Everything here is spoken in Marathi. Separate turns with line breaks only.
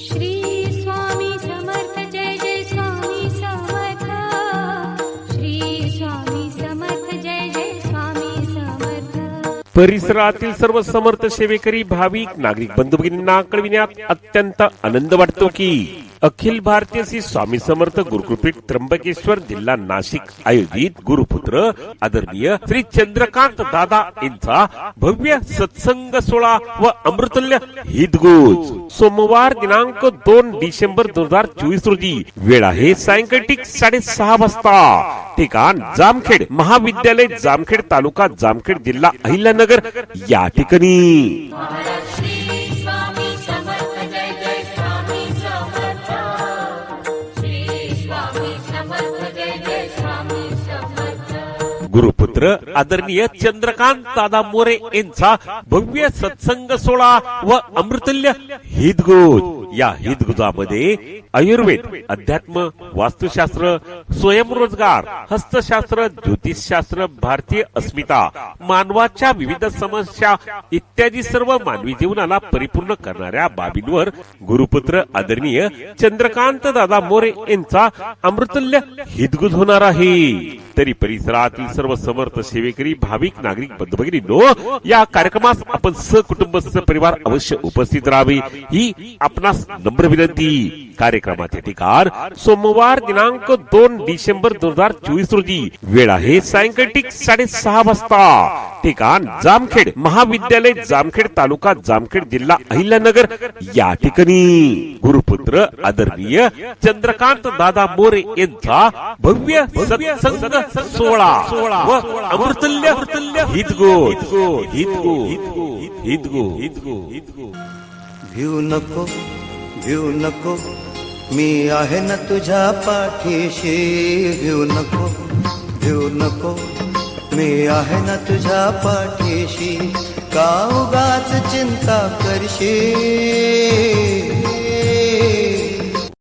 श्री
परिसरातील सर्व समर्थ सेवेकरी भाविक नागरिक बंधू भगिनींना कळविण्यात अत्यंत आनंद वाटतो की अखिल भारतीय श्री स्वामी समर्थ गुरुकृपीठ त्र्यंबकेश्वर जिल्हा नाशिक आयोजित गुरुपुत्र आदरणीय श्री चंद्रकांत दादा यांचा भव्य सत्संग सोहळा व अमृतल्य हितगुज. सोमवार दिनांक दोन डिसेंबर दोन हजार चोवीस रोजी. वेळ आहे सायंकाळी साडेसहा वाजता. ठिकाण जामखेड महाविद्यालय जामखेड तालुका जामखेड जिल्हा अहिल्यानगर. या ठिकाणी. गुरुपुत्र आदरणीय चंद्रकांत दादा मोरे यांचा भव्य सत्संग सोहळा व अमृतल्य हितगोज. या हितगुजामध्ये आयुर्वेद अध्यात्म वास्तुशास्त्र स्वयंरोजगार हस्तशास्त्र ज्योतिषशास्त्र भारतीय अस्मिता मानवाच्या विविध समस्या इत्यादी सर्व मानवी जीवनाला परिपूर्ण करणाऱ्या बाबींवर गुरुपुत्र आदरणीय चंद्रकांत दादा मोरे यांचा अमृतल्य हितगुज होणार आहे. तरी परिसरातील सर्व समर्थ सेवेकरी भाविक नागरिक बंधुभगिनी नो या कार्यक्रमास आपण सकुटुंब परिवार अवश्य उपस्थित राहावे. ही आपणास नम्र विनंती. कार्यक्रमाचे ठिकाण सोमवार दिनांक दोन डिसेंबर दोन हजार चोवीस रोजी. वेळ आहे सायंकाळी साडेसहा वाजता. ठिकाण जामखेड महाविद्यालय जामखेड तालुका जामखेड जिल्हा अहिल्यानगर. या ठिकाणी गुरुपुत्र आदरणीय चंद्रकांत दादा मोरे यांचा भव्य सत्संग सोहळा व अमृतल्य हितगो हितगो हितगो हितगो हितगो
भिऊ नको भिऊ नको मी आहे ना तुझ्या पाठीशी. भिऊ नको भिऊ नको मी आहे ना तुझ्या पाठीशी. का उगाच चिंता करशील?